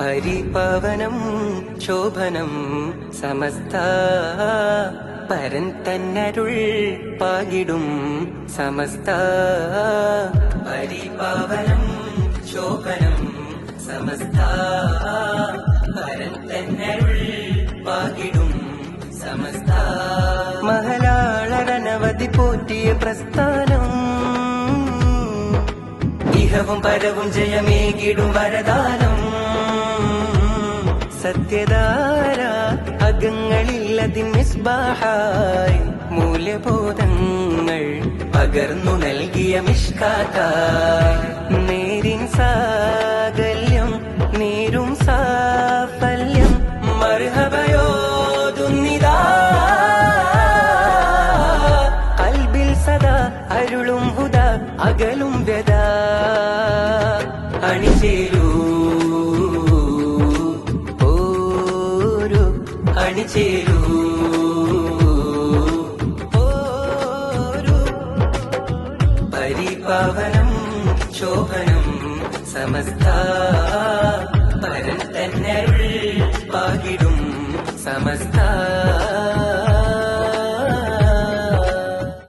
പരിപാവനം ശോഭനം സമസ്ത പരൻ തന്നരുൾ പാകിടും സമസ്ത പരിപാവനം ശോഭനം സമസ്ത പരൻ തന്നരുൾ പാകിടും സമസ്ത. മഹലാളനവധി പോറ്റിയ പ്രസ്ഥാനം. ഇഹവും പരവും ജയമേകിടും വരദാനം. സത്യധാര അകങ്ങളിൽ അതിൻ മിസ്ബാഹായി മൂല്യബോധങ്ങൾ പകർന്നു നൽകിയ മിഷ്കാത്തായി നേരിൻ സാകല്യം നേരും സാഫല്യം മർഹബയോതുന്നിതാ. കൽബിൽ സദാ അരുളും ഹുദ അകലും വ്യത അണിചേരൂ ഓരോ പരിപാവനം ശോഭനം സമസ്ത പരൻ തന്നരുൾ പാകിടും സമസ്ത